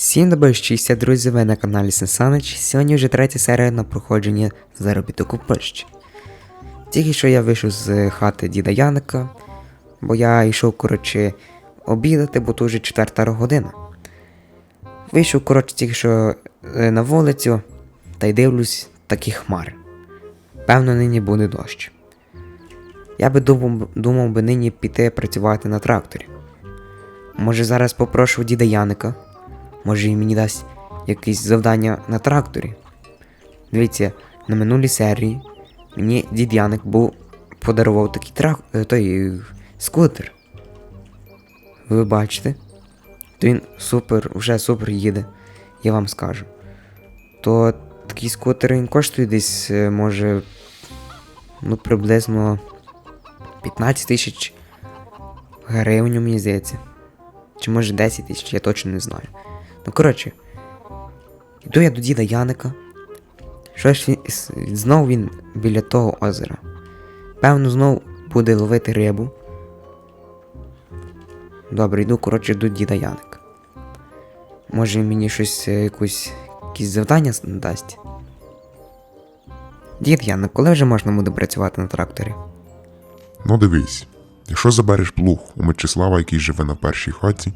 Всім доброщастя, друзі, ви на каналі Сенсанич. Сьогодні вже третя серія на проходження заробіток у Польщі. Тільки що я вийшов з хати діда Яника, бо я йшов, коротше, обідати, бо то вже четверта година. Вийшов, коротше, тільки що е, на вулицю та й дивлюсь такі хмари. Певно, нині буде дощ. Я би думав, думав би нині піти працювати на тракторі. Може зараз попрошу діда Яника. Може він мені дасть якесь завдання на тракторі. Дивіться, на минулій серії мені дід Яник був подарував такий трак... е, той е, скутер. Ви бачите? То він супер, вже супер їде, я вам скажу. То такий скутер він коштує десь, е, може, ну, приблизно 15 тисяч гривень, мені здається. Чи може 10 тисяч, я точно не знаю. Ну, коротше, йду я до діда Яника. Що ж він. Знов він біля того озера. Певно, знов буде ловити рибу. Добре, йду, коротше, до діда Яника. Може мені щось, е, якусь, якісь завдання дасть. Дід Яник, коли вже можна буде працювати на тракторі? Ну дивись, якщо забереш плуг у Мечислава, який живе на першій хаті,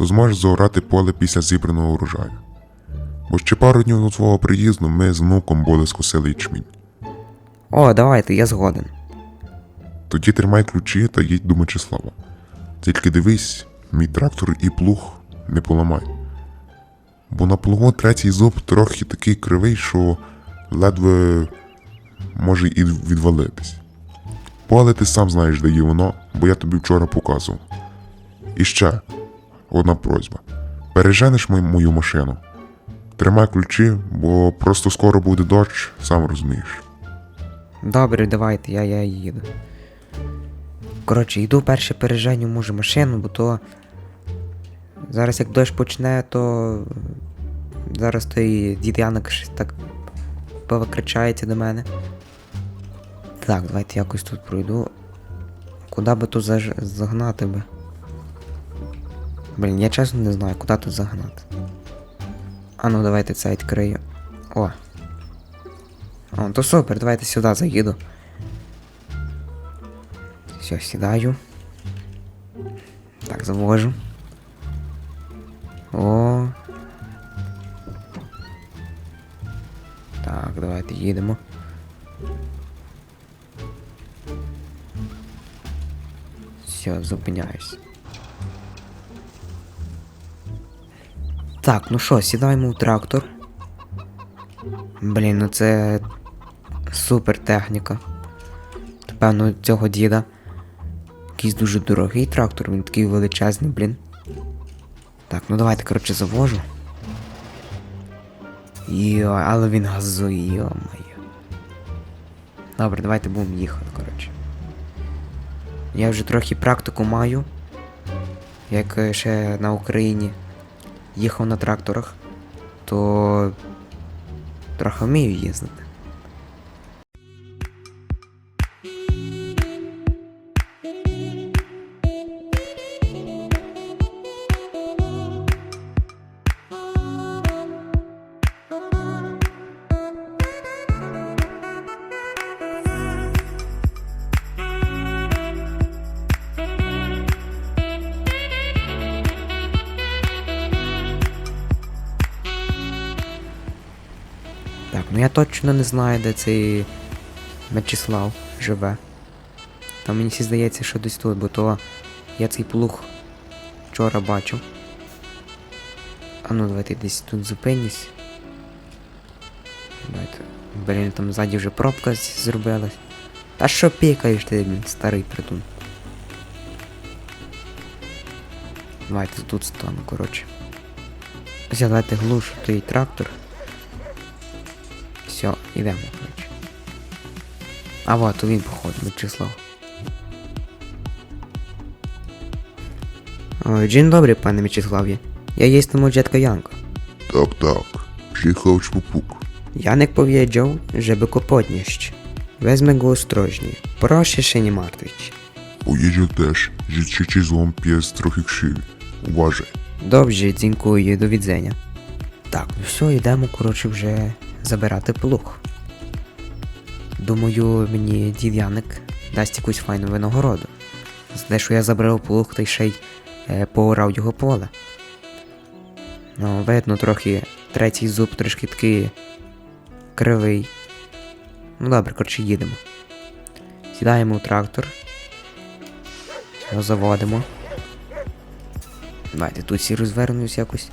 то зможеш заорати поле після зібраного урожаю. Бо ще пару днів до твого приїзду ми з внуком були скосили ячмінь. О, давайте, я згоден. Тоді тримай ключі та їдь до Мечислава. Тільки дивись, мій трактор і плуг не поламай. Бо на плугу третій зуб трохи такий кривий, що ледве може і відвалитись. Поле ти сам знаєш, де є воно, бо я тобі вчора показував. І ще одна просьба. Переженеш мою, машину. Тримай ключі, бо просто скоро буде дощ, сам розумієш. Добре, давайте, я, я їду. Коротше, йду перше переженю, може, машину, бо то. Зараз як дощ почне, то. Зараз той дід Яник щось так повикричається до мене. Так, давайте якось тут пройду. Куди би тут загнати би? Блін, я чесно не знаю, куди тут загнати. А ну давайте це відкрию. О, о, то супер, давайте сюди заїду. Все, сідаю. Так, завожу. О. Так, давайте їдемо. Все, зупиняюсь. Так, ну що, сідаємо в трактор. Блін, ну це супер техніка. Певно, цього діда. Якийсь дуже дорогий трактор, він такий величезний, блін. Так, ну давайте, коротше, завожу. Йо, але він газує, йо-моє. Добре, давайте будемо їхати, коротше. Я вже трохи практику маю. Як е, ще на Україні їхав на тракторах, то трохи вмію їздити. Точно не знаю, де цей Мечислав живе. Та мені всі здається, що десь тут, бо то я цей плуг вчора бачив. А ну давайте десь тут зупинюсь. Давайте. Блін, там ззаді вже пробка зробилась. Та що пікаєш ти, блін, старий придун. Давайте тут стану, коротше. Давайте глушу той трактор. Все, йдемо, коротше. А вот, він, походу, Вячеслав. Dobry, panie Mieczysławie. Ja jestem od dziadka Janka. Так, так, przyjechał czpupuk. Janek powiedział, żeby go podnieść. Wezmę go ostrożnie. Proszę się nie martwić. Powiedział też, że trzeci złom pies trochę krzywy. Uważaj. Добре, дзінькую, до відзення. Так, ну все, йдемо, коротше, вже забирати плуг. Думаю, мені дід Яник дасть якусь файну винагороду. За те, що я забрав плуг та й ще й е, поорав його поле. Ну, видно, трохи третій зуб трошки такий кривий. Ну добре, коротше, їдемо. Сідаємо в трактор. Його заводимо. Давайте тут всі розвернусь якось.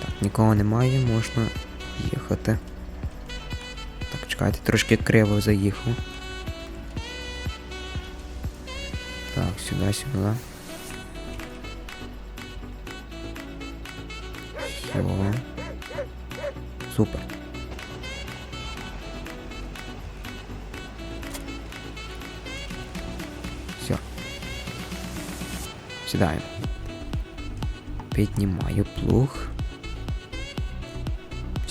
Так, нікого немає, можна їхати. Так, чекайте, трошки криво заїхав. Так, сюди, сюди. Все. Супер. Все. Сідаємо. Піднімаю плуг.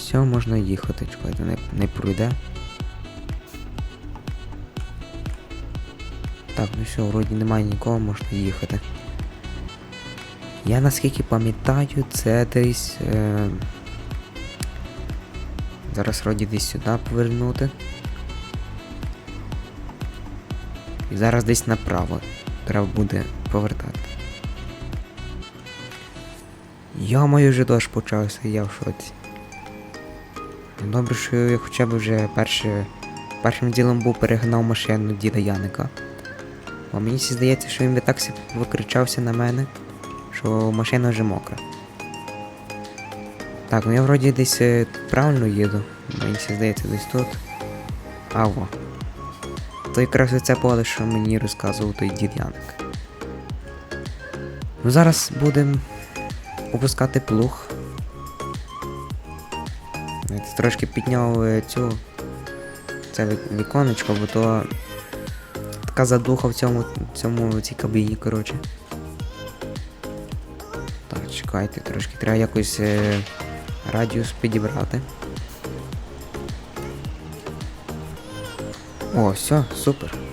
Все, можна їхати, чекайте, не, не пройде. Так, ну все, вроді немає нікого, можна їхати. Я наскільки пам'ятаю, це десь. Е... Зараз вроді десь сюди повернути. І зараз десь направо. Треба буде повертати. Йо-моє, вже дощ почався, я в шоці. Ну, Добре, що я хоча б вже перше, першим ділом був перегнав машину діда Яника. Бо мені здається, що він би так викричався на мене, що машина вже мокра. Так, ну я вроді десь е, правильно їду. Мені здається десь тут. Аво. То якраз оце поле, що мені розказував той дід Яник. Ну зараз будемо опускати плуг. Трошки підняв е, цю. Це віконечко, бо то така задуха в цьому, цьому цій кабіні, коротше. Так, чекайте, трошки треба якось е, радіус підібрати. О, все, супер.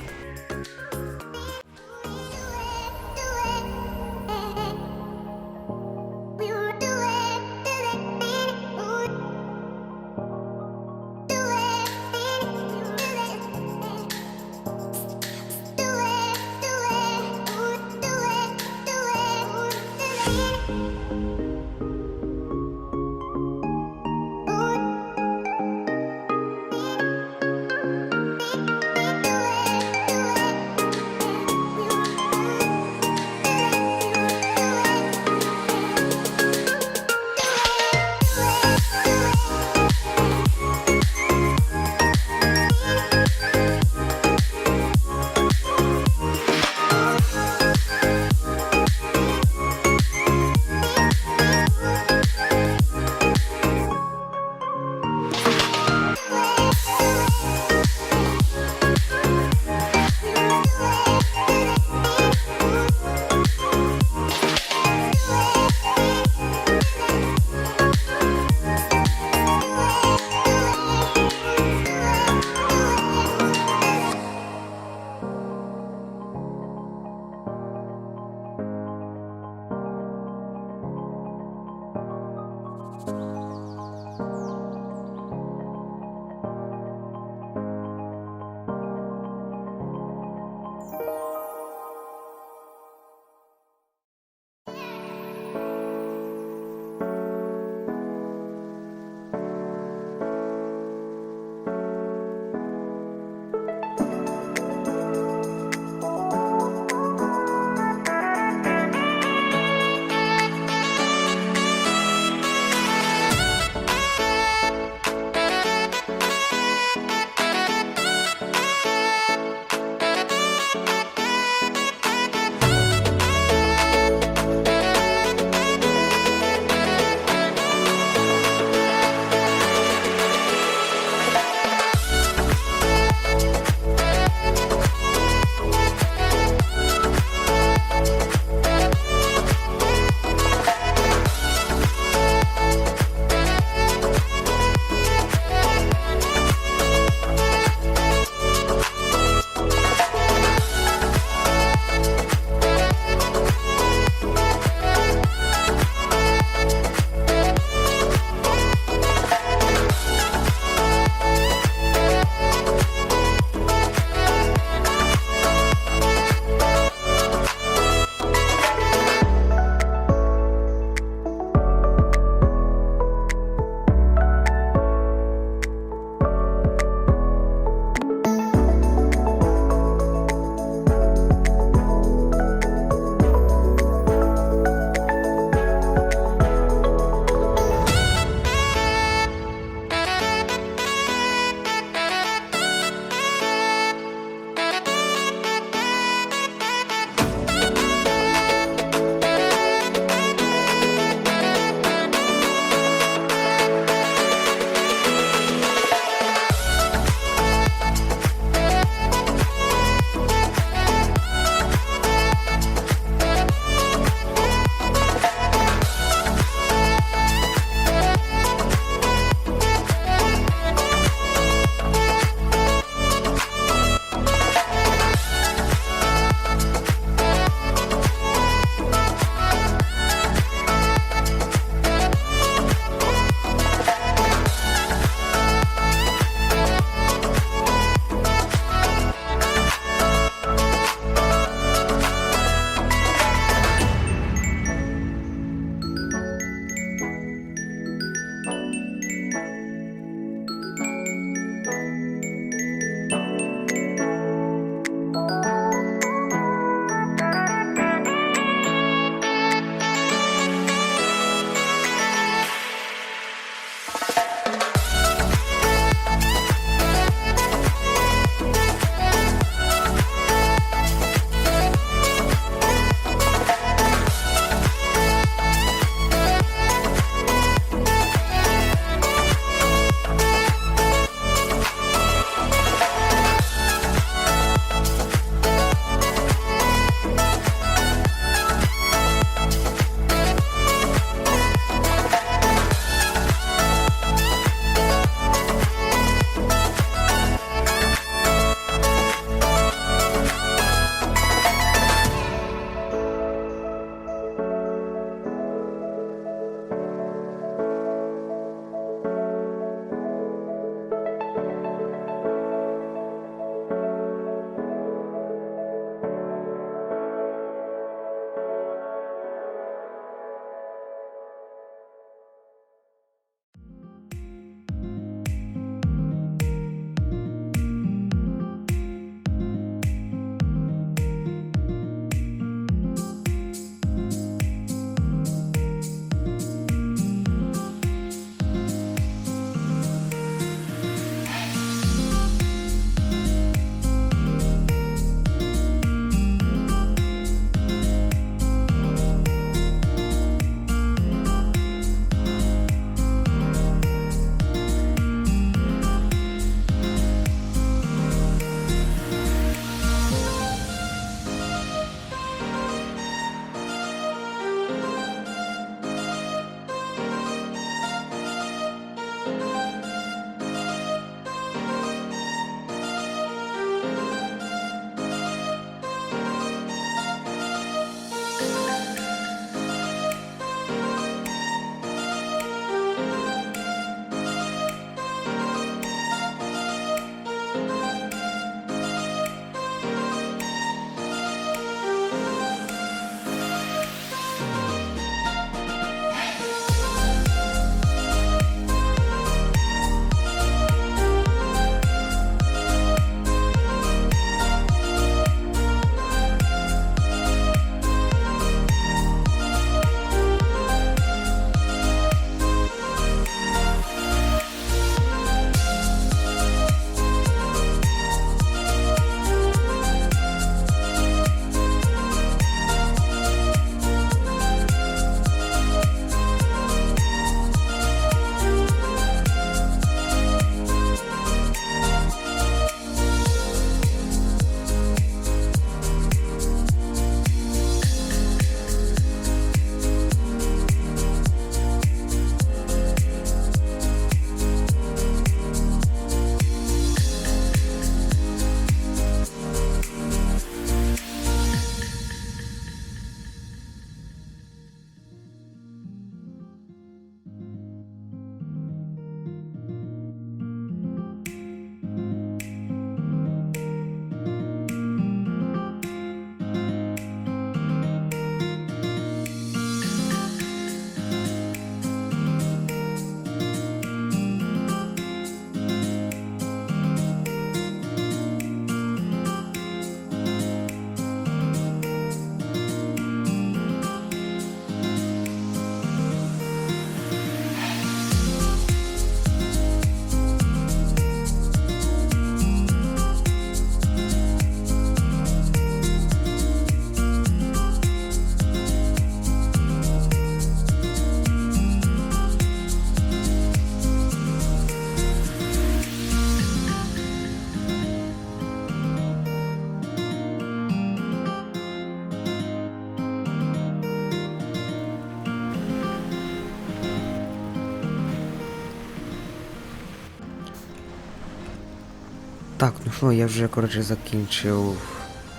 Так, ну що, я вже коротше закінчив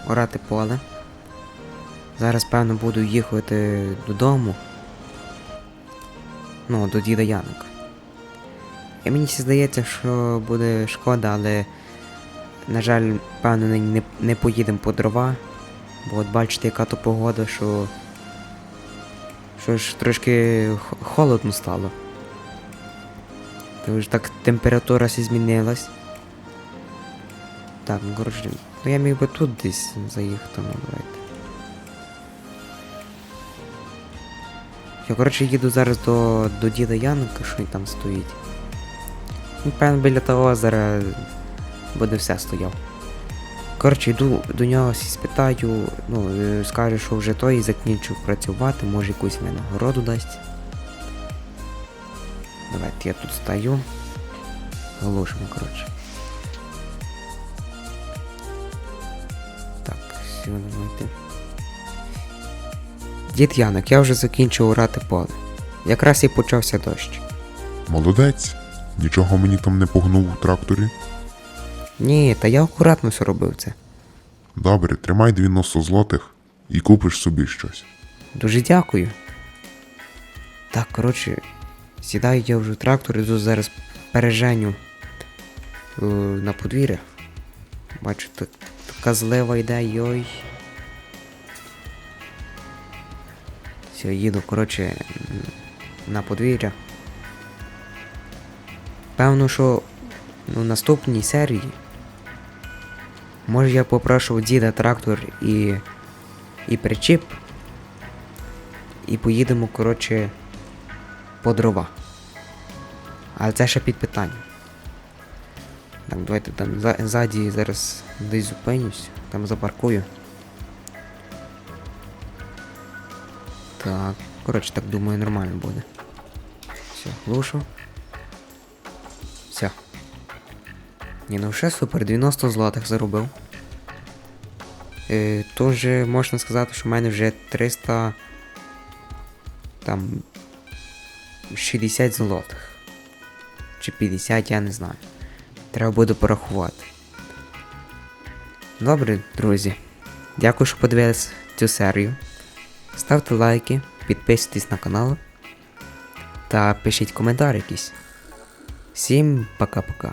орати поле. Зараз, певно, буду їхати додому. Ну, до діда Яника. І мені здається, що буде шкода, але, на жаль, певно, не, не, поїдемо по дрова. Бо от бачите, яка то погода, що. Що ж трошки холодно стало. Тому ж так температура сі змінилась. Так, ну коротше, ну я міг би тут десь заїхати, ну. Я, коротше, їду зараз до, до діда Яника, що він там стоїть. Ну, певно, біля того озера буде все стояв. Коротше, йду до нього спитаю, ну, е, скаже, що вже той закінчив працювати, може якусь винагороду дасть. Давайте я тут стою. Глушимо, коротше. Сюди давайте. Дід Яник, я вже закінчив урати поле. Якраз і почався дощ. Молодець. Нічого мені там не погнув у тракторі. Ні, та я акуратно все робив це. Добре, тримай 90 злотих і купиш собі щось. Дуже дякую. Так, коротше, сідаю я вже в трактор, іду зараз переженю е, на подвір'я. Бачу, так, така злива йде, йой. Все, їду, коротше, на подвір'я. Певно, що ну, в наступній серії. Може я попрошу діда трактор і. і причіп. І поїдемо, коротше, по дрова. Але це ще під питанням. Так, давайте там за- ззаді зараз десь зупинюсь, там запаркую. Так, коротше, так думаю, нормально буде. Все, глушу. Все. Ні, ну ще супер, 90 злотих заробив. Е, Тож можна сказати, що в мене вже 300 там 60 злотих. Чи 50, я не знаю. Треба буде порахувати. Добре, друзі. Дякую, що подивилися цю серію. Ставте лайки, підписуйтесь на канал та пишіть коментар якийсь. Всім пока-пока.